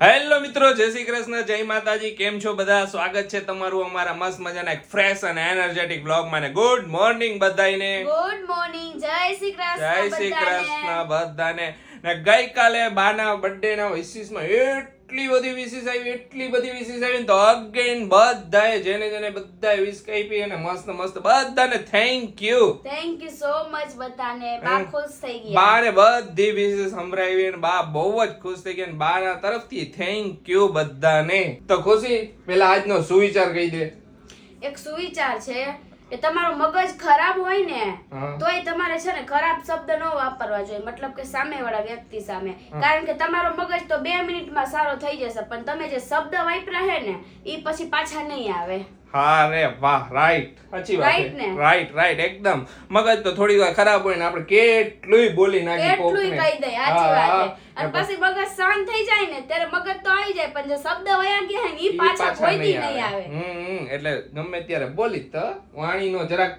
Hello મિત્રો જય શ્રી કૃષ્ણ જય માતાજી કેમ છો બધા? સ્વાગત છે તમારું અમારા મસ્ત મજાના એક ફ્રેશ અને એનર્જેટિક બ્લોગમાં ગુડ મોર્નિંગ બધાને ગુડ મોર્નિંગ જય શ્રી કૃષ્ણ જય શ્રી. કૃષ્ણ બધાને. ને ગઈકાલે બાના બર્થડે ના વિશિસમાં એટલી બધી વિસીસ આવી એટલી બધી વિસીસ આવી તો અગેન બધાએ જેને જેને બધાએ વિસ આપી અને મસ્ત મસ્ત બધાને thank you thank you so much બધાને. બા. ખુશ થઈ ગયા. બાને બધી વિસીસ સંભળાવી અને બા બહુ જ ખુશ થઈ ગયા અને બાના તરફથી થેન્ક યુ બધાને. તો ખુશી પેલા આજનો સુવિચાર કહી દે. એક સુવિચાર છે. કે તમારો મગજ ખરાબ હોય ને તોય તમારે છે ને ખરાબ શબ્દ ન વાપરવા જોઈએ. મતલબ કે સામેવાળા વ્યક્તિ સામે. કારણ કે તમારો મગજ તો બે મિનિટમાં સારો થઈ જશે પણ તમે જે શબ્દ વાપરા હે ને એ પછી પાછા નહીં આવે. હા રે વાહ રાઈટ સાચી વાત છે. રાઈટ રાઈટ એકદમ. મગજ તો થોડી વાર ખરાબ હોય ને આપણે કેટલુંય બોલી નાખી એટલુંય કોકને. કહી દે સાચી વાત છે. અને પછી મગજ શાંત થઈ જાય ને ત્યારે મગજ તો આવી જાય પણ જે શબ્દ વયા ગયા હે ને ઈ પાછા કોઈ દી નહીં આવે. હમ, હમ. એટલે ગમે ત્યારે બોલી તો વાણીનો જરાક.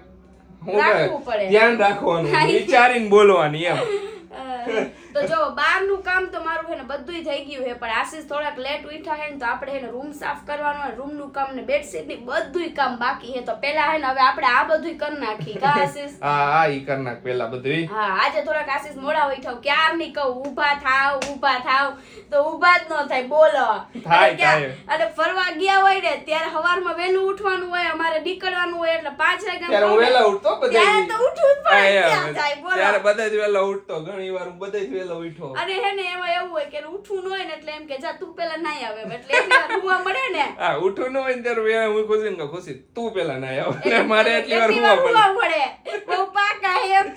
ધ્યાન રાખવાનું વિચારીને બોલવાની એમ. તો જો બહારનું કામ તો મારું હે ને બધુંય થઈ ગયું છે પણ આશીષ થોડાક લેટ ઉઠા હે ને તો આપણે એને રૂમ સાફ કરવાનો અને રૂમનું કામ ને બેડશીટની બધુંય કામ બાકી હે તો પેલા હે ને હવે આપણે આ બધુંય કરી નાખી કા આશીષ? હા હા ઈ કર નાખ પેલા બધું હા આજે થોડાક આશીષ મોડા ઉઠ્યો. ક્યારની કહું? ઊભા થાવ ઊભા થાવ. તો ઊભા જ ન થાય બોલો. થાય, થાય. અને ફરવા ગયા હોય ને ત્યારે સવારમાં વહેલું ઉઠવાનું હોય અમારે નીકળવાનું હોય એટલે પાંચ ત્યારે હું વહેલા ઉઠતો બધા ત્યારે તો ઉઠું જ પડે ત્યારે બધા જ વહેલા ઉઠતો ઘણી વાર હું બધા જ વહેલા ઉઠ્યો અને હે ને એમાં એવું હોય કે ઉઠું ન હોય ને એટલે એમ કે જા તું પેલા નાઈ આવે. એટલે એટલી વાર મળે ને. હા ઉઠું ન હોય ને ત્યારે હું ખુશી ને ખુશી તું પેલા ના આવે. મારે એટલી વાર રૂવા પડે મળે. બહુ પાકા એમ.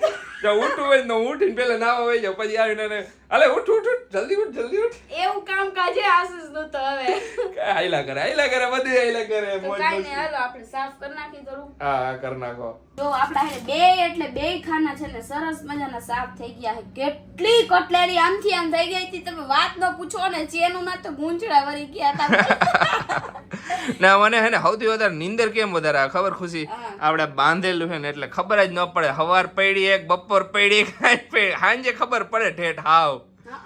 જો ઉઠું હોય ને ઉઠીને પેલા નાવા હોય પછી આવીને અલે ઉઠ ઉઠ ઉઠ જલ્દી ઉઠ જલ્દી ઉઠ. એવું કામ કાજે આશીષનું તો હવે. હાયલા કરે હાયલા કરે બધે હાયલા કરે મોજ કાંઈ મસ્તી. હાલો આપણે સાફ કરી નાખી કરું હા હા કરી નાખો. જો આપણા હે બે એટલે બે ખાના છે ને સરસ મજાના સાફ થઈ ગયા છે. કેટલી કટલેરી આમથી આમ થઈ ગઈ હતી. તમે વાત ન પૂછો ને ચેનું ના તો ગૂંચડા વળી ગયા હતા. ના મને હે ને સૌથી વધારે નીંદર કેમ વધારે ખબર ખુશી? આપણે બાંધેલું છે ને એટલે ખબર જ ન પડે. સવાર પડી એક બપોર પડી એક સાંજે ખબર પડે ઠેઠ હાવ.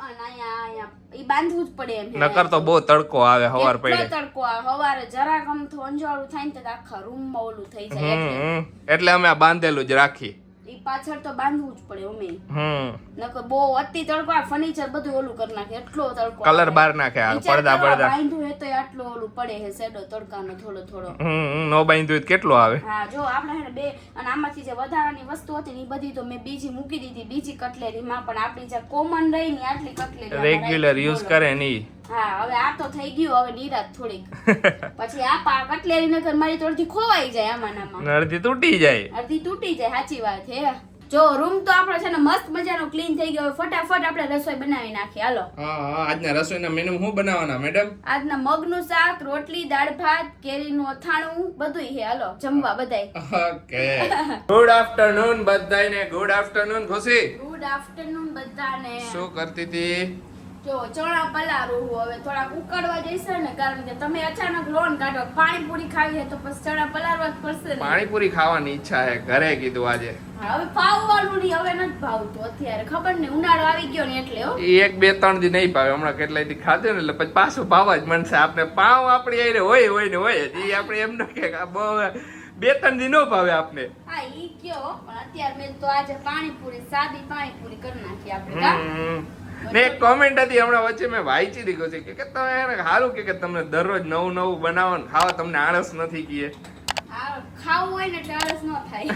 અહીંયા, અહીંયા. ઈ બાંધવું જ પડે એમ નકર તો બહુ તડકો આવે હવાર પડે. તડકો આવે. હવારે જરાક આમથું અંજાળું થાય ને તો આખા રૂમમાં ઓલું થઈ જાય એટલે અમે આ બાંધેલું જ રાખી. ઈ પાછળ તો બાંધવું જ પડે અમે. હમ. નકર બહુ અતિ તડકો આ ફર્નિચર બધું ઓલું કરી નાખે એટલો તડકો કલર બાર નાખે આ પડદા પડદા બાંધું હે તો આટલો ઓલું પડે હે શેડો તડકાનો થોડો થોડો. હમ નો બાંધ્યું તો આવે? હા જો આપણે હે બે અને આમાંથી જે વધારાની વસ્તુ હતી ને ઈ બધી તો મેં બીજી મૂકી દીધી બીજી કટલેરીમાં પણ આપણી જે કોમન રહી ને આટલી કટલેરી રેગ્યુલર યુઝ કરે કરે નહીં હા હવે આ તો થઈ ગયું હવે નિરાત થોડીક. પછી આ પા કટલેરી નગર મારી તો અડધી ખોવાઈ જાય આમાં અડધી તૂટી જાય. અડધી તૂટી જાય સાચી વાત હે. જો રૂમ તો આપણો છે ને મસ્ત મજાનો ક્લીન થઈ ગયો ફટાફટ આપણે રસોઈ બનાવી નાખી હાલો. હા હા આજના રસોઈના મેનુ શું બનાવવાના મેડમ આજના મગનું શાક રોટલી દાળ ભાત કેરીનું અથાણું બધુંય હે હાલો જમવા બધાય. ઓકે. ગુડ આફ્ટરનૂન બધાયને ગુડ આફ્ટરનૂન ખુશી. ગુડ આફ્ટરનૂન બધાને. શું કરતી હતી? જો ચણા પલાળું હું હવે થોડાક ઉકળવા જઈશે ને કારણ કે તમે અચાનક લોન કાઢો પાણીપુરી ખાવી તો પછી ચણા પલાળવા જ પડશે ને. પાણીપુરી ખાવાની ઈચ્છા છે ઘરે કીધું આજે. હવે ભાવવાનું નહીં હવે નથી ભાવતું અત્યારે ખબર ને ઉનાળો આવી ગયો ને એટલે હો. એક બે ત્રણ દી નહીં ભાવે હમણાં કેટલા દી ખાધું ને એટલે પછી પાછું ભાવવા જ મળશે. આપણે પાવ આપણી આઈને હોય હોય ને હોય એ આપણે એમ ન કે બહુ બે ત્રણ દી નો ભાવે આપને. હા ઈ કયો પણ અત્યારે મેં તો આજે પાણીપુરી સાદી પાણીપુરી કરી નાખી આપણે ને એક કોમેન્ટ હતી હમણાં વચ્ચે, મેં વાંચી દીધું છે કે તમે સારું કે તમને દરરોજ નવું નવું બનાવો ખાવા તમને આળસ નથી કીએ. ખાવું હોય ને એટલે આળસ ન થાય.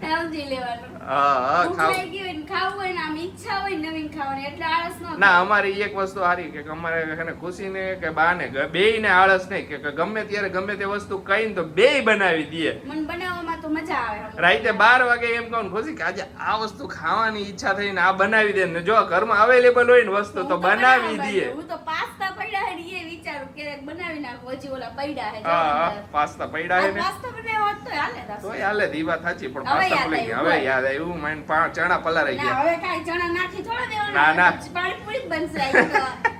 સમજી લેવાનું. હા હોય ને ખાવું હોય ને આમ ઈચ્છા હોય નવીન ખાવાની એટલે આળસ ન ના અમારી એક વસ્તુ સારી કે અમારે છે ને ખુશીને કે બાને બેય ને આળસ નહીં કે ગમે ત્યારે ગમે તે વસ્તુ કઈ તો બેય બનાવી દઈએ. મને બનાવવામાં તો મજા આવે. રાઈતે બાર વાગે એમ કહું ને ખુશી કે આજે આ વસ્તુ ખાવાની ઈચ્છા થઈ ને આ બનાવી દે ને જો ઘરમાં અવેલેબલ હોય ને વસ્તુ તો બનાવી દઈએ. હું તો પડ્યા હે એ વિચારું ક્યારેક બનાવી નાખો હજી ઓલા પડ્યા હે હા હા પાસ્તા પડ્યા હે ને પાસ્તા બનાવ્યા હોત તોય હાલે. તો હાલે વાત સાચી પણ હવે પાસ્તા યાદ ભૂલી ગયા આવ્યું, હવે યાદ આવ્યું માઇન્ડ ચણા પલાળી ના ગયા હવે કાંઈ ચણા નાખી ના, દેવાના ના. જ બનશે.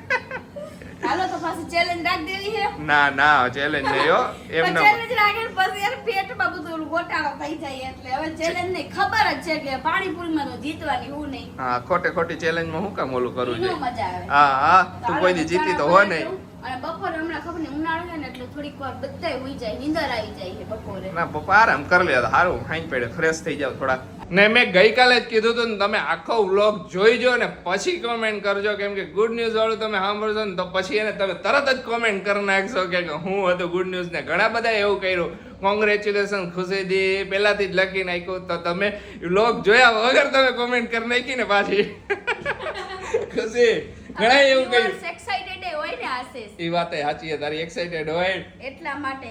હાલો તો પાછી ચેલેન્જ રાખી દેવી છે. ના ના ચેલેન્જ નહીં હો. એમને ચેલેન્જ રાખે પછી યાર પેટમાં બધું ગોટાળો થઈ જાય એટલે. હવે ચેલેન્જ નહીં ખબર જ છે કે પાણીપુરીમાં તો જીતવાની હું નહીં. હા ખોટે ખોટી ચેલેન્જમાં હું કામ ઓલું કરું છું? મજા આવે. હા હા તું કોઈ દી જીતી તો હો નહીં. અને બપોરે હમણાં ખબર નહીં ઉનાળો છે ને એટલે થોડીક વાર બધાય ઉઈ જાય નીંદર આવી જાય છે બપોરે. ના પપ્પા આરામ કરી લે સારું ખાઈ પડે ફ્રેશ થઈ જાવ થોડા ને મેં ગઈકાલે જ કીધું હતું ને તમે આખો વ્લોગ જોઈજો ને પછી કોમેન્ટ કરજો. કેમ કે ગુડ ન્યૂઝ વાળું તમે સાંભળશો ને તો પછી એને તમે તરત જ કોમેન્ટ કરી નાખશો કે હું હતું ગુડ ન્યૂઝ ને. ઘણા બધા એવું કર્યું. કોંગ્રેચ્યુલેશન ખુશીદી પહેલાથી જ લખી નાખ્યું. તો તમે વ્લોગ જોયા વગર તમે કોમેન્ટ કરી નાખી ને પાછી. ખુશી. ઘણા એવું કર્યું. એક્સાઇટેડ હોય એ વાત સાચી તારી એક્સાઇટેડ હોય. એટલા માટે.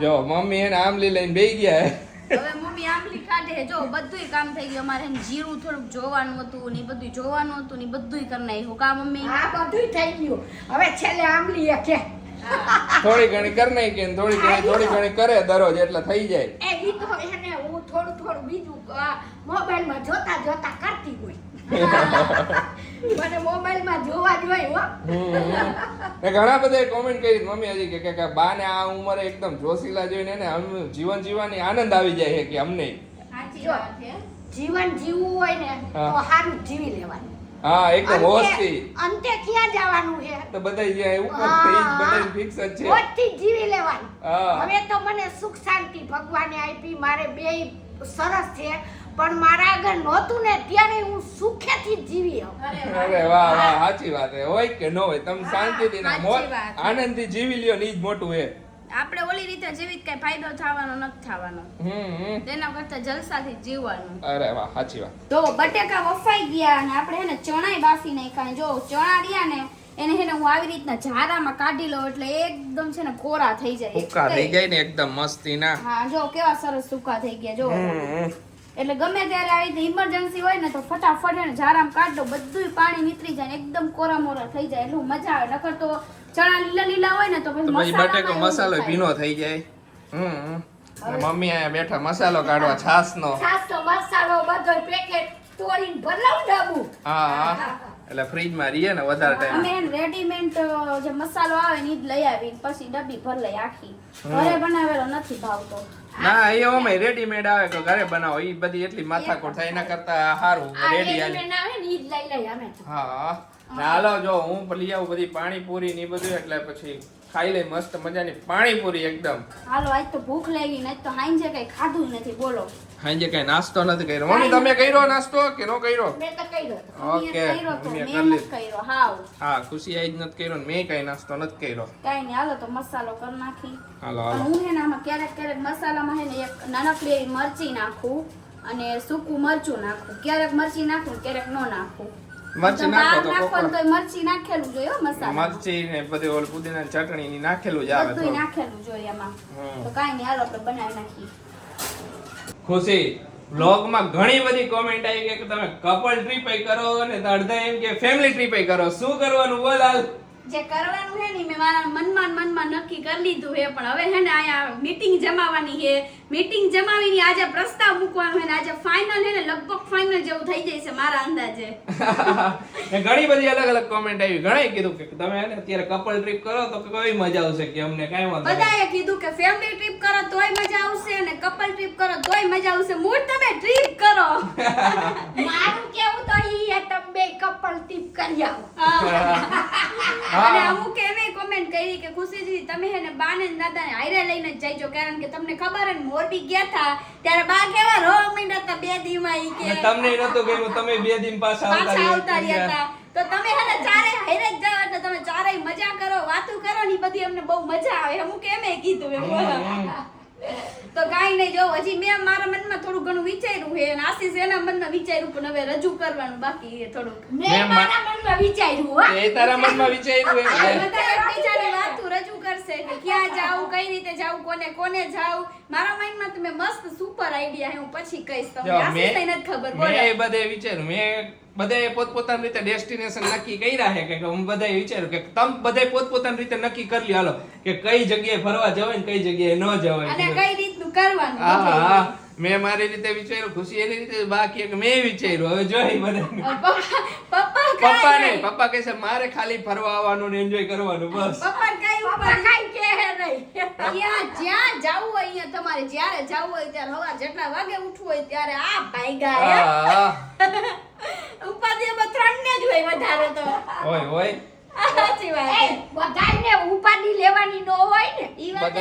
જો. મમ્મી એને આમલી લઈને બેસી ગયા. હવે મમ્મી આંબલી કાઢે જો બધુંય કામ થઈ ગયું. અમારે જીરું થોડુંક જોવાનું હતું ને બધું જોવાનું હતું ને બધુંય કરી નાખ્યું. કા મમ્મી? આ બધું થઈ ગયું. હવે છેલ્લે આંબલી કે. થોડી ઘણી કર નાખી કે થોડી ઘણી થોડી ઘણી કરે દરરોજ એટલે થઈ જાય. એ તો એને હું થોડું થોડું બીજું આ મોબાઈલમાં જોતા જોતા કરતી હોય. મને મોબાઈલમાં જોવા જોઈએ હો. ઘણા બધા કોમેન્ટ કરી મમ્મી હજી કે- કે કે બાને આ ઉંમરે એકદમ જોશીલા જોઈને એને જીવન જીવવાની આનંદ આવી જાય છે કે અમને. જીવન જીવવું હોય ને તો સારું જીવી લેવાનું. હા એકદમ હોશથી. અંતે અંતે ક્યાં જવાનું છે? તો બધા જ્યાં ઉપર થઈ બધા ફિક્સ જ છે. મોજથી જીવી લેવાનું. હવે તો મને સુખ શાંતિ ભગવાને આપી મારે બે સરસ છે. પણ મારા આગળ નહોતું ને ત્યારે હું સુખેથી જીવી આવું અરે વાહ. વાહ સાચી વાત છે. હોય કે ન હોય તમે શાંતિથી ના મોત આનંદથી જીવી લ્યો ને ઈ જ મોટું એ આપણે ઓલી રીતે જેવી કઈ ફાયદો થવાનો નથી થવાનો. હમ. તેના કરતા જલસાથી જીવવાનું. અરે વાહ સાચી વાત. તો બટેકા વફાઈ ગયા અને આપણે હે ને ચણાય બાફી નાખ્યા. જો ચણા રહ્યા ને એને હે ને હું આવી રીતના ઝારામાં કાઢી લઉં એટલે એકદમ છે ને કોરા થઈ જાય. સૂકા થઈ જાય ને એકદમ મસ્તી ના. હા જો કેવા સરસ સૂકા થઈ ગયા જો. એટલે ગમે ત્યારે આવી રીતે ઇમરજન્સી હોય ને તો ફટાફટ એને ઝારામ કાઢો બધું બધુંય પાણી નીતરી જાય ને એકદમ કોરા મોરા થઈ જાય. એટલું મજા આવે. નકર તો ચણા લીલા લીલા હોય ને તો પછી બટેકો મસાલો ભીનો થઈ જાય. હમ મમ્મી અહીંયા બેઠા મસાલો કાઢવા છાસ નો સાસો મસાલો બધો પેકેટ તોડીને ભરલાવ ડાબુ હા હા. એટલે ફ્રીજમાં રહીએ ને વધારે ટાઈમ અમે રેડીમેડ જે મસાલો આવે ને ઈ જ લઈ આવી પછી ડબ્બી ભર લઈ આખી. ઘરે બનાવેલો નથી ભાવતો ના એ અમે રેડીમેડ આવે કે ઘરે બનાવો એ બધી એટલી માથાકોટ થાય એના કરતા સારું રેડી આવે ને ઈ જ લઈ લઈ અમે હા હાલો જો હું લઈ આવું બધી પાણીપુરી ને બધું એટલે પછી ખાઈ લે મસ્ત મજાની પાણીપુરી એકદમ. હાલો આજ તો ભૂખ લાગી ને તો હાંજે કઈ ખાધું નથી બોલો. હાંજે કઈ નાસ્તો નથી કર્યો. મમ્મી તમે કર્યો નાસ્તો કે નો કર્યો? મેં તો કર્યો ઓકે મેં કરી કર્યો હાવ. હા ખુશી આઈ જ નથી કર્યો મેં કઈ નાસ્તો નથી કર્યો. કઈ નહીં હાલો તો મસાલો કરી નાખી. હાલો હાલો. હું હે ને આમાં ક્યારેક ક્યારેક મસાલામાં હે ને એક નાનકડી મરચી નાખું અને સૂકું મરચું નાખું. ક્યારેક મરચી નાખું ક્યારેક નો નાખું. મરચી નાખો તો નાખો ને કોકરો તોય મરચી નાખેલું જોઈએ મસાલા. મરચી ને બધી ઓલી પુદીના ચટણી ની નાખેલું જ આવે બધું નાખેલું જોઈએ એમાં તો કાંઈ નહીં હાલો આપણે બનાવી નાખીએ. ખુશી વ્લોગમાં ઘણી બધી કોમેન્ટ આવી કે તમે કપલ ટ્રીપ કરો અને અડધા એમ કે ફેમિલી ટ્રીપ કરો. શું કરવાનું બોલ હાલ? જે કરવાનું છે ને મેં મારા મનમાં મનમાં નક્કી કરી લીધું હે પણ હવે છે ને અહીંયા મીટિંગ જમાવાની છે મીટિંગ જમાવીને આજે પ્રસ્તાવ મૂકવાનો છે ને આજે ફાઇનલ હે ને લગભગ ફાઇનલ જેવું થઈ જાય છે મારા અંદાજે. ને ઘણી બધી અલગ અલગ કોમેન્ટ આવી. ઘણાએ કીધું કે તમે ને અત્યારે કપલ ટ્રીપ કરો તો કઈ મજા આવશે કે અમને કાઈ વાંધો બધાએ કીધું કે ફેમિલી ટ્રીપ કરો તોય મજા આવશે અને કપલ ટ્રીપ કરો તોય મજા આવશે. મૂળ તમે ટ્રીપ કરો. મારું કેવું તો ઈ હે તમે કપલ ટ્રીપ કરી આવો. અને અમુક એમે કોમેન્ટ કરી કે ખુશીજી તમે હે ને બાને ને દાદાને હારે લઈને જ જઈજો કારણ કે તમને ખબર હે ને મોરબી ગયા હતા ત્યારે બા કેવા રો મીંડા હતા બે દીમાં ઈ કે તમને નતું ગમ્યું તમે બે દિન પાછા આવતા રહ્યા હતા તો. તમે હે ચારે હેરે જ જાવ એટલે તમે ચારેય મજા કરો વાતું કરો ને બધી અમને બહુ મજા આવે. અમુક એમે કીધું એમ. તો કાંઈ નહીં જો હજી મેં મારા મનમાં થોડું ઘણું વિચાર્યું છે અને આશીષ એના મનમાં વિચાર્યું પણ હવે રજૂ કરવાનું બાકી છે થોડુંક. મેં મેં મારા મનમાં વિચાર્યું હો. એ તારા મનમાં વિચાર્યું એમ. એકબીજાની વાતો રજૂ કરશે કે ક્યાં જાવું કઈ રીતે જાવ કોને કોને જાવ મારા માઇન્ડમાં તો મેં મસ્ત સુપર આઈડિયા હે હું પછી કહીશ તમને. આશીષ નથી ખબર મેં બોલો. એ બધે વિચાર્યું. મેં બધાએ પોતપોતાની રીતે ડેસ્ટિનેશન નક્કી કર્યા છે કે હું બધાએ વિચાર્યું કે તમ બધાએ પોતપોતાની રીતે નક્કી કરી લ્યો. હાલો કે કઈ જગ્યાએ ફરવા જવાય ને કઈ જગ્યાએ ન જવાય. અને કઈ રીતનું કરવાનું? હા હા. મેં મારી રીતે વિચાર્યું ખુશી એની રીતે બાકી કે મેં વિચાર્યું. હવે જોઈ મને. પપ્પા પપ્પા ને નહીં. પપ્પા કહે છે મારે ખાલી ફરવા આવવાનું ને એન્જોય કરવાનું બસ. પપ્પા કઈ ઉપર કઈ કે કહે નહીં. ત્યાં જ્યાં જાવું હોય અહીંયા તમારે જ્યારે જાવું હોય ત્યારે હવા જેટલા વાગે ઉઠવું હોય ત્યારે આ ભાઈગા ઉપાધિ એમાં ત્રણને જ હોય વધારે તો. હોય હોય. સાચી વાત. લેવાની નો હોય ને. ઈ વાત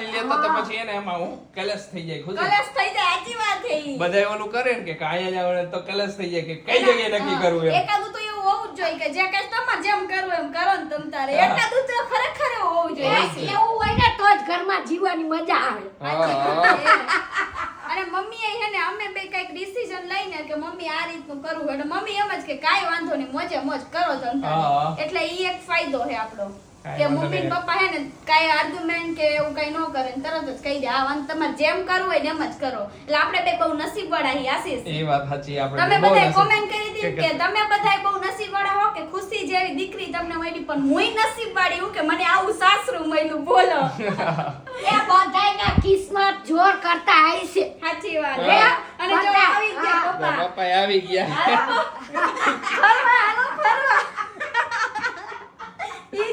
લેતો તો પછી એને એમાં હું કલશ થઈ જાય ખુશી. કલેશ થઈ જાય સાચી વાત છે બધાય ઓલું કરે ને કે કાંઈ જ તો કલશ થઈ જાય કે કઈ જગ્યાએ નક્કી કરવું એમ. એકાદું તો એવું હોવું જ જોઈએ કે જે કઈ તમારે જેમ કરવું એમ કરો ને તમ તારે. એકાદું તો ખરેખર હોવું જોઈએ. એવું હોય ને તો જ ઘરમાં જીવવાની મજા આવે. હા. અને મમ્મી એ હે ને અમે બે કંઈક ડિસિઝન લઈને કે મમ્મી આ રીતનું કરવું એટલે મમ્મી એમ જ કે કાઈ વાંધો નહીં મોજે મોજ કરો તમ એટલે ઈ એક ફાયદો છે આપણો. કે મમ્મી પપ્પા હે ને કઈ આર્ગ્યુમેન્ટ કે એવું કઈ ન કરે ને તરત જ કહી દે. આ વાંધો તમારે જેમ કરવું હોય ને એમ જ કરો. એટલે આપણે બે બહુ નસીબવાળા હી આશીષ. એ વાત સાચી આપણે તમે બધાય કોમેન્ટ કરી હતી કે તમે બધાય બહુ નસીબવાળા હો કે ખુશી જેવી દીકરી તમને મળી પણ હુંય નસીબવાળી હું કે મને આવું સાસરું મળ્યું બોલો. એ બધાયના કિસ્મત જોર કરતા આવી છે. સાચી વાત. હે? અને જો આવી ગયા પપ્પા. પપ્પા આવી ગયા. ફરવા હાલો ફરવા. ઈ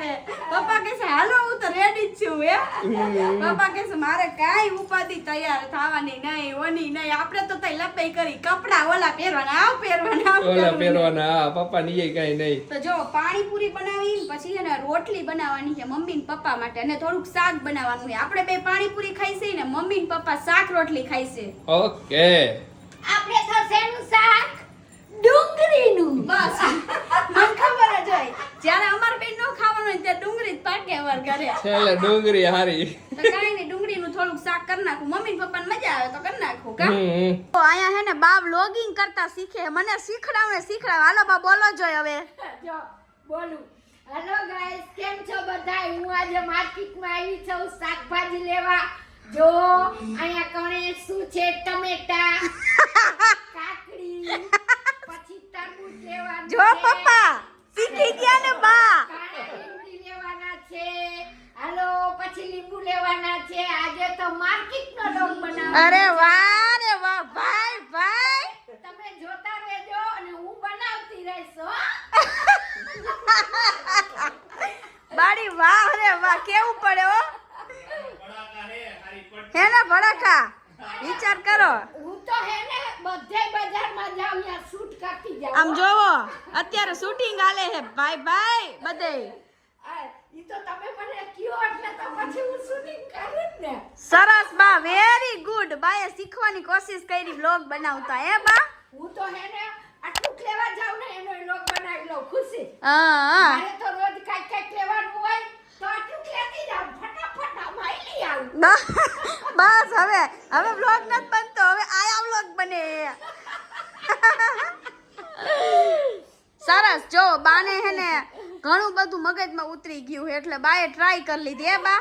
અત્યારે પપ્પા કહે છે હાલો હું તો રેડી જ છું હે. પપ્પા કહે છે મારે કાંઈ ઉપાધિ તૈયાર થવાની નહીં ઓની નહીં. આપણે તો તઈ લપાઈ કરી કપડા ઓલા પહેરવાના આવ પહેરવાના આવ ઓલા પહેરવાના. પહેરવાના હા પપ્પા ની કઈ નહીં. તો જો પાણીપુરી બનાવી પછી છે ને રોટલી બનાવવાની છે મમ્મી ને પપ્પા માટે અને થોડુંક શાક બનાવવાનું છે. આપણે બે પાણીપુરી ખાઈશે ને મમ્મી ને પપ્પા શાક રોટલી ખાઈશે ઓકે. આપણે તો શેનું શાક? ડુંગળીનું. બસ. મને ખબર જ હોય. જ્યારે અમાર બેન નો ખાવાનું હોય ત્યારે ડુંગળી જ પાકે અમાર ઘરે. છેલ્લે ડુંગળી હારી. તો કાંઈ નહીં ડુંગળીનું થોડુંક શાક કરી નાખું. મમ્મી ને મજા આવે તો કરી નાખું કા? તો અહીંયા હે ને બા વ્લોગિંગ કરતા શીખે. મને શીખડાવ ને શીખડાવ. હાલો બા બોલો જોય હવે. જો બોલું. હેલો ગાઈસ કેમ છો બધા હું આજે માર્કેટમાં આવી છું શાકભાજી લેવા. જો અહીંયા કણે શું છે? ટમેટા કાકડી પછી તરબૂચ લેવાનું જો પપ્પા શીખી ગયા ને બા કાળા લીમડી લેવાના છે હાલો પછી લીંબુ લેવાના છે આજે તો માર્કેટનો ડોગ બનાવવાનો અરે વાહ રે વાહ ભાઈ ભાઈ. તમે જોતા રહેજો અને હું બનાવતી રહીશ હો. બાડી વાહ રે વાહ કેવું પડે હો. હે ને ભડાકા? વિચાર કરો. હું તો હે ને બધે બજારમાં જાઉં યાર શૂટ કરતી જાઉં આમ જોવો અત્યારે શૂટિંગ આલે હે ભાઈ ભાઈ બધે. આ, ઈ તો તમે મને સરસ બા વેરી ગુડ બાએ શીખવાની કોશિશ કરી વ્લોગ બનાવતા હે બા? હું તો હે ને આટલું લેવા જાઉં ને એનો બ્લોગ બનાવી લઉં ખુશી? હા હા. મારે તો રોજ કાઈ કાઈ લેવાનું હોય તો આટલું લેતી જાઉં ફટાફટ લઈ આવું. બસ હવે હવે વ્લોગ નથી બનતો હવે આયા વ્લોગ બને. સરસ. જો બાને હે ને ઘણું બધું મગજમાં ઉતરી ગયું એટલે બાએ ટ્રાય કરી લીધી હે બા.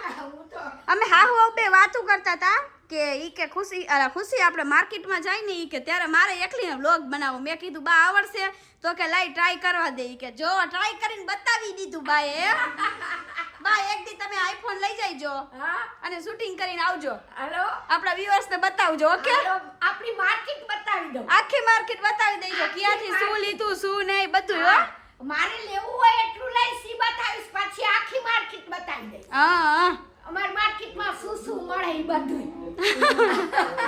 અમે હાહુ બે વાતું કરતા હતા કે ઈ કે ખુશી અરે ખુશી આપણે માર્કેટમાં જાય ને ઈ કે ત્યારે મારે એકલીને વ્લોગ બનાવો. મેં કીધું, બા આવડશે તો કે લાઈ ટ્રાય કરવા દે. ઈ કે, જો ટ્રાય કરીને બતાવી દીધું બાએ. બા એક દી તમે આઈફોન લઈ જઈજો. હા. અને શૂટિંગ કરીને આવજો. હાલો. આપણા વ્યુઅર્સ ને બતાવજો ઓકે? આપણી માર્કેટ બતાવી દઉં. આખી માર્કેટ બતાવી દેજો ક્યાંથી શું લીધું શું નહીં બધું હો? મારે લેવું હોય એટલું લઈ સી બતાવીશ પછી આખી માર્કેટ બતાવી દઈશ. હા હા. અમાર માર્કેટમાં શું શું મળે એ બધું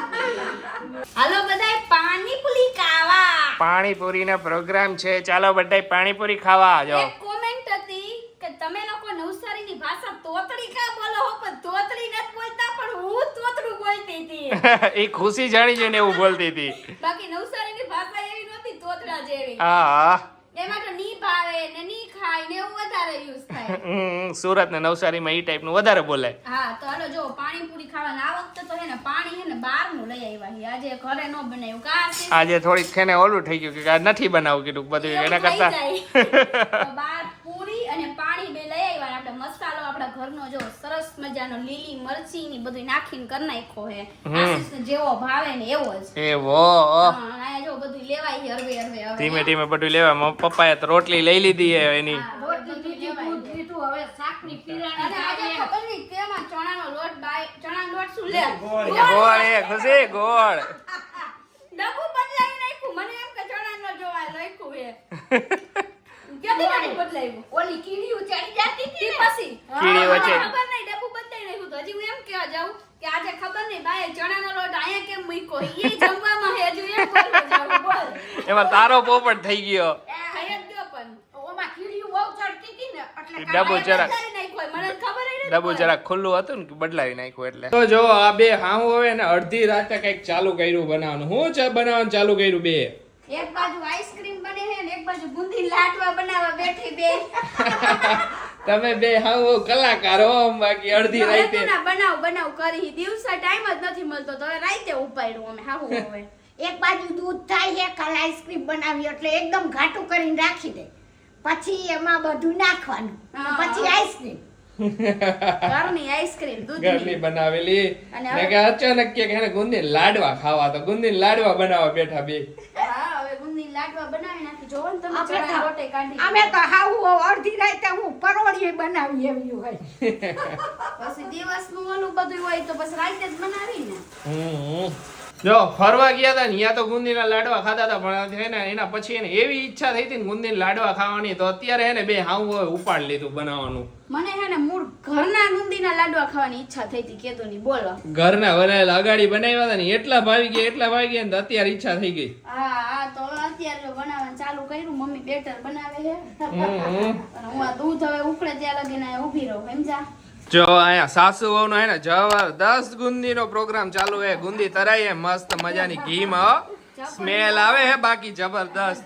હાલો બધાય પાણીપુરી ખાવા. પાણીપુરી ના પ્રોગ્રામ છે. ચાલો બધાય પાણીપુરી ખાવા આવજો એક કોમેન્ટ હતી તમે લોકો નવસારીની ભાષા તોતડી કા બોલો હો? પણ તોતડી નથી બોલતા પણ હું તોતડું બોલતી હતી. એ ખુશી જાણી જોઈને એવું બોલતી હતી. બાકી નવસારીની ભાષા એવી નહોતી તોતડા જેવી. હા. એમાં તો ની ભાવે ને ની ખાય ને એવું વધારે યુઝ થાય. સુરત ને નવસારીમાં ઈ ટાઈપનું વધારે બોલે. હા તો હાલો જો પાણીપુરી ખાવાના આ વખતે તો હે ને પાણી હે ને બહારનું લઈ આવ્યા છે આજે ઘરે ન બનાવ્યું કા આજે? થોડીક ખેને ઓલું થઈ ગયું કે નથી બનાવું કીધું બધું એના કરતા બહાર પૂરી અને પાણી અને મસાલો આપણા ઘરનો જો સરસ મજાનો લીલી મરચી ની બધું નાખીને કરી નાખ્યો હે. હમ. જેવો ભાવે ને એવો જ. એવો હા, જો બધું લેવાય છે હરવે હરવે હવે. ધીમે ધીમે બધું લેવા મમ્મી પપ્પાએ તો રોટલી લઈ લીધી હે એની. રોટલી લીધી લીધું હવે શાકની અને આજે ખબર નહીં તેમાં ચણાનો લોટ બાય ચણાનો લોટ નાખશું લે? ગોળ. ગોળ એ ખુશી ગોળ. ડબ્બુ બદલાવી નાખ્યું. મને એમ કે ચણા જોવા લખ્યું હે. ક્યાંથી ડબ્બુ ઓલી કીડીયું ચડી જાતી હતી પછી? કીડી વચ્ચે. ખબર નહીં ડબ્બુ બદલાઈ નાખ્યું તો હજી હું એમ કહેવા જાઉં કે આજે ખબર નહીં બાએ ચણાનો લોટ અહીંયા કેમ મૂક્યો? ઈ જમવામાં હે હજુ એમ બોલ. એમાં તારો પોપટ થઈ ગયો. ખાઈ જ ગયો પણ. ઓમાં કીડીયું બહુ ચડતી હતી ને એટલે ડબ્બુ જરાક બદલાવી મને ખબર ડબ્બુ જરાક ખુલ્લું હતું ને બદલાવી નાખ્યું એટલે. તો જો આ બે હાવ હવે ને અડધી રાતે કંઈક ચાલુ કર્યું બનાવવાનું. હું છે બનાવવાનું ચાલુ કર્યું બે? એક બાજુ આઈસ્ક્રીમ બાજુ બુંદી લાટવા બનાવવા બેઠી બે. તમે બે હાવ કલાકાર હો બાકી અડધી રાતે. ના બનાવ બનાવ કરી. દિવસે ટાઈમ જ નથી મળતો તો રાતે ઉપાડ્યું અમે હાહુ હવે. એક બાજુ દૂધ થાય છે કાલ આઈસ્ક્રીમ બનાવી એટલે એકદમ ઘાટું કરીને રાખી દે. પછી એમાં બધું નાખવાનું. પછી આઈસ્ક્રીમ ઘરની આઈસ્ક્રીમ ઘરની બનાવેલી. કે અચાનક કે એને ગુંદી લાડવા ખાવા તો ગુંદી લાડવા બનાવવા બેઠા બે. હા હવે ગુંદી લાડવા બનાવી ને અમે તો હાવ અડધી રાતે હું પરોળીએ બનાવી એવી હોય. પછી દિવસનું ઓલું બધું હોય તો પછી રાતે જ બનાવી ને. જો ફરવા ગયા હતા ને ત્યાં તો ગુંદીના લાડવા ખાતા હતા પણ છે ને એના પછી એને એવી ઈચ્છા થઈ હતી ને ગુંદીના લાડવા ખાવાની તો અત્યારે એને બે હાવ ઉપાડ લીધું બનાવવાનું. મને હે ને મૂળ ઘરના ગુંદીના લાડવા ખાવાની ઈચ્છા થઈ હતી કેતો ની બોલો. ઘરના બનાવેલા અગાડી બનાવ્યા હતા ને એટલા ભાવી ગયા એટલા ભાવી ગયા ને અત્યારે ઈચ્છા થઈ ગઈ. હા હા તો અત્યારે બનાવવાનું ચાલુ કર્યું મમ્મી બેટર બનાવે છે હું આ દૂધ હવે ઉકળે ત્યાં લગીને ઊભી રહું સમજા? જો અહીંયા સાસુ વહુનો હે ને જબરદસ્ત ગુંદીનો પ્રોગ્રામ ચાલુ હે. ગુંદી તરાઈ હે મસ્ત મજાની ઘીમાં સ્મેલ આવે હે બાકી જબરદસ્ત.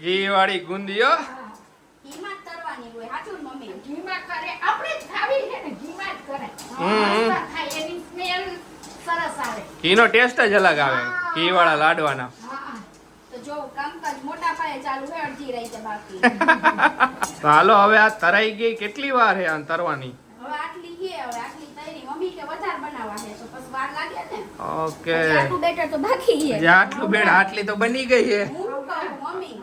ઘી વાળી ગુંદીઓ ઘી ને ટેસ્ટ જ અલગ આવે. ઘી વાળા લાડવાના. જો કામકાજ મોટા પાયે ચાલુ છે અડધી રાતે બાકી. તો હાલો હવે આ તરાઈ ગઈ કેટલી વાર હે આ તરવાની? હવે આટલી છે હવે આટલી તૈયારી. મમ્મી કે વધારે બનાવવા છે તો પછી વાર લાગે ને. ઓકે. આટલું બેટર તો બાકી છે જે આટલું બેડ આટલી તો બની ગઈ છે હું કહું મમ્મી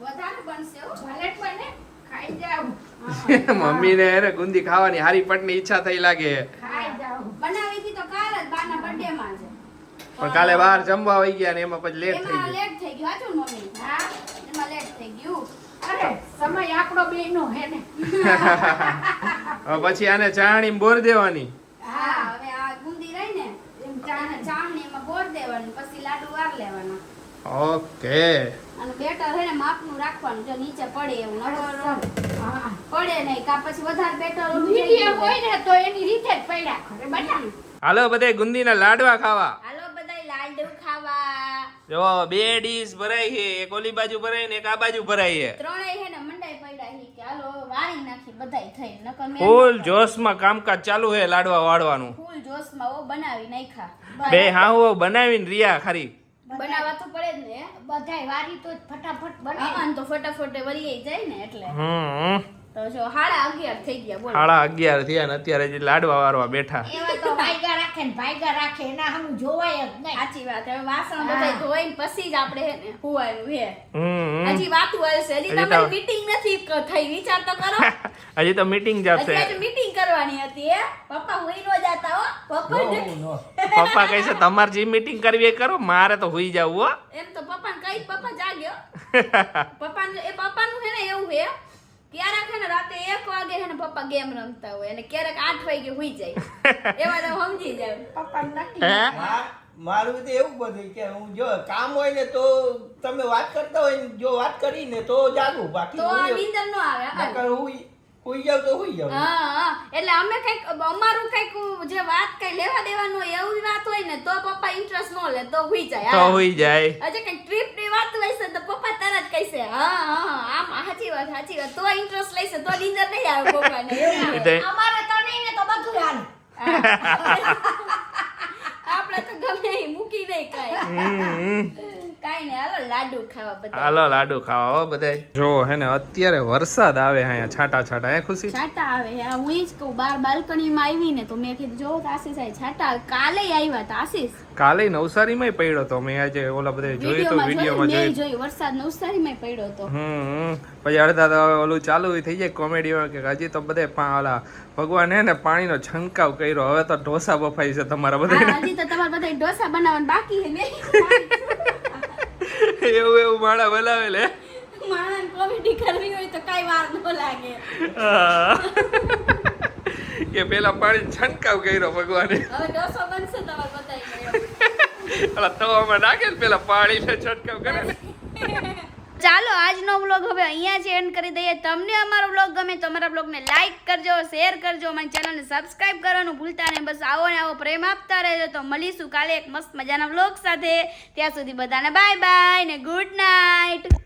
વધારે બનશે હો ભલે બને ખાઈ જાવ મમ્મીને હે ને ગુંદી ખાવાની હારી પટની ઈચ્છા થઈ લાગે ખાઈ જાવ બનાવી હતી તો કાલ જ બાના બર્થડે માં. પણ કાલે બહાર જમવા આવી ગયા ને એમાં પછી લેટ થઈ ગયું. લેટ થઈ ગયું. હાચું મમ્મી? હા એમાં લેટ થઈ ગયું. અરે સમય આપણો બેનો હે ને. હવે પછી આને ચાણી બોર દેવાની. હા હવે આ ગુંદી રહી ને એમ ચાણી એમાં બોર દેવાની પછી લાડુ વાર લેવાના. ઓકે. અને બેટર હે ને માપનું રાખવાનું જો નીચે પડે એવું હા પડે નહીં કા પછી વધારે બેટર મીડિયમ હોય ને તો એની રીતે જ પડ્યા બટા. હાલો બધે ગુંદીના લાડવા ખાવા. હાલો લાડુ ખાવા. જો બે ડીશ ભરાઈ છે. એક ઓલી બાજુ ભરાઈ ને એક આ બાજુ ભરાઈ છે. ત્રણેય હે ને મંડાઈ પડ્યા છે કે હાલો વાળી નાખી બધાય થઈ નકર મેં ફૂલ જોશમાં કામકાજ ચાલુ છે લાડવા વાળવાનું. ફૂલ જોશમાં ઓ બનાવી નાખ્યા. બે હાવ બનાવીને રિયા ખરી. બનાવવા તો પડે જ ને. બધાય વારી તો ફટાફટ બનાવવાનું તો ફટાફટ વળી જાય ને એટલે. હમ. તો જો સાડા અગિયાર થઈ ગયા બોલો. સાડા અગિયાર થયા ને અત્યારે હજી લાડવા વાળવા બેઠા. એવા તો વાયગા રાખે ને ભાઈગા રાખે એના હમ જોવાય જ નહીં. સાચી વાત હવે વાસણ બધા ધોઈને પછી જ આપણે હે ને હુવાનું હે. હજી વાતું હાલશે હજી હજી તમારી મીટિંગ નથી ક- થઈ વિચાર તો કરો. હજી તો મીટિંગ જ હજી મીટિંગ કરવાની હતી હે. પપ્પા હુઈ નો જાતા હો. પપ્પા પપ્પા કહે છે તમારે જે મીટિંગ કરવી એ કરો મારે તો હોઈ જવું હો. એમ તો પપ્પાને કઈ પપ્પા જાગ્યો. પપ્પાને એ પપ્પાનું હે ને એવું હે. ક્યારેક હે ને રાતે એક વાગે હે ને પપ્પા ગેમ રમતા હોય અને ક્યારેક આઠ વાગે હુઈ જાય. એવા તો સમજી જાય. પપ્પા નક્કી મારું તો એવું બધું કે હું જો કામ હોય ને તો તમે વાત કરતા હોય ને જો વાત કરીને તો જાગું. બાકી તો નીંદર નો આવે નકર હુઈ હુઈ જાવ તો હુઈ જાવ હા. એટલે અમે કંઈક અમારું કંઈક જે વાત કઈ લેવા દેવાનું હોય એવી વાત હોય ને તો પપ્પા ઇન્ટરેસ્ટ નો લે તો હુઈ જાય. તો. હોઈ જાય. હજી કઈ ટ્રીપની વાત હોય છે તો પપ્પા તરત કહેશે હા હા આમ સાચી વાત સાચી વાત તો ઇન્ટરેસ્ટ લેશે તો નીંદર નહીં આવે પપ્પાને અમારે તો નહીં ને તો બધું હાલે આપણે તો ગમે ઈ મૂકી નહીં કાંઈ હમ કાંઈ કાંઈ નહીં હાલો લાડુ ખાવા બધા હાલો લાડુ ખાઓ બધા જો હે ને અત્યારે વરસાદ આવે અહીંયા છાટા છાટા હે ખુશી છાટા આવે હે. આ હું જ કહું બાર બાલ્કનીમાં આવી ને તો મેં કીધું જો આશીષ આય છાટા. કાલે આવ્યા હતા આશીષ કાલે નવસારીમાંય પડ્યો તો મેં આજે ઓલા બધા જોયું તો વિડીયોમાં જોઈ જોયું વરસાદ નવસારીમાં પડ્યો તો હમ. પછી અડધા તો ઓલું ચાલુ થઈ જાય કોમેડીમાં કે હજી તો બધે ઓલા ભગવાન હે ને પાણીનો છંટકાવ કર્યો હવે તો ઢોસા બફાઈ છે તમારા બધા હજી તો તમારે બધા ઢોસા બનાવવાનું બાકી ને એવું એવું માણા બોલાવે લે માણસ કોમેડી કરવી હોય તો કાંઈ વાર ન લાગે. કે પેલા પાણી છંટકાવ કર્યો ભગવાને. હવે ડોસો બનશે તમારે બધાય ઓલા તવામાં નાખે ને પેલા પાણી છંટકાવ કરે. ને ચાલો, આજનો બ્લોગ હવે અહીંયા જ એન્ડ કરી દઈએ. તમને અમારો વ્લોગ ગમે તો અમારા બ્લોગને લાઈક કરજો શેર કરજો, અમારી ચેનલને સબસ્ક્રાઇબ કરવાનું ભૂલતા નહીં. બસ આવો ને આવો પ્રેમ આપતા રહેજો. તો મળીશું કાલે એક મસ્ત મજાના બ્લોગ સાથે. ત્યાં સુધી બધાને બાય બાય ને ગુડ નાઇટ